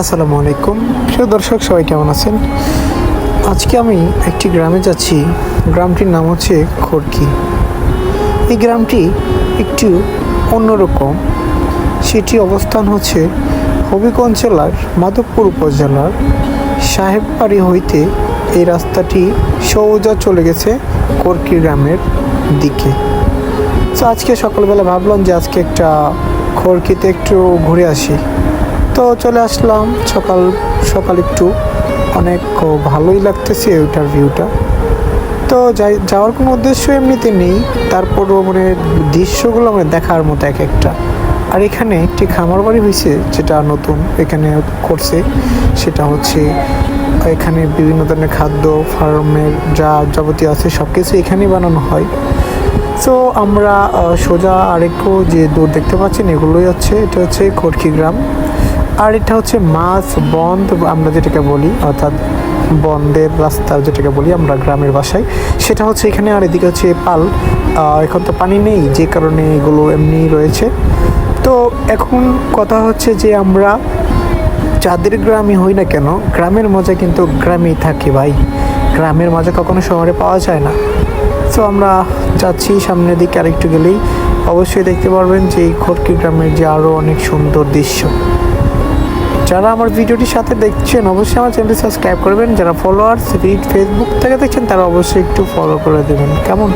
আসসালামু আলাইকুম। প্রিয় দর্শক, সবাই কেমন আছেন? আজকে আমি একটি গ্রামে যাচ্ছি। গ্রামটির নাম হচ্ছে খড়কি এই গ্রামটি একটু অন্যরকম। সেটি অবস্থান হচ্ছে হবিগঞ্জ জেলার মাধবপুর উপজেলার সাহেববাড়ি হইতে এই রাস্তাটি সৌজা চলে গেছে কর্কি গ্রামের দিকে। তো আজকে সকালবেলা ভাবলাম যে আজকে একটা খড়কিতে একটু ঘুরে আসি। তো চলে আসলাম সকাল সকাল একটু। অনেক ভালোই লাগতেছে ওইটার ভিউটা তো যাই, যাওয়ার কোনো উদ্দেশ্য এমনিতে নেই। তারপরও মানে দৃশ্যগুলো মানে দেখার মতো এক একটা। আর এখানে একটি খামার বাড়ি হয়েছে যেটা নতুন এখানে করছে, সেটা হচ্ছে এখানে বিভিন্ন ধরনের খাদ্য, ফার্মের যা যাবতীয় আছে সব কিছু এখানেই বানানো হয়। তো আমরা সোজা আরেকটু যে দূর দেখতে পাচ্ছেন এগুলোই হচ্ছে, এটা হচ্ছে খড়কি গ্রাম। আর এটা হচ্ছে মাছ বন্ধ আমরা যেটাকে বলি, অর্থাৎ বন্ধের রাস্তা যেটাকে বলি আমরা গ্রামের ভাষায়। সেটা হচ্ছে এখানে, আর এদিকে হচ্ছে পাল। এখন তো পানি নেই, যে কারণে এগুলো এমনি রয়েছে। তো এখন কথা হচ্ছে যে আমরা যাদের গ্রামে হই না কেন, গ্রামের মজা কিন্তু গ্রামেই থাকে ভাই। গ্রামের মজা কখনো শহরে পাওয়া যায় না। তো আমরা যাচ্ছি সামনের দিকে আরেকটু গেলেই। অবশ্যই দেখতে পারবেন যে এই খড়কি গ্রামের যে আরও অনেক সুন্দর দৃশ্য। যারা আমার ভিডিওটির সাথে দেখছেন, অবশ্যই আমার চ্যানেলটি সাবস্ক্রাইব করবেন। যারা ফলোয়ার্স রিড ফেসবুক থেকে দেখছেন, তারা অবশ্যই একটু ফলো করে দেবেন। কেমন?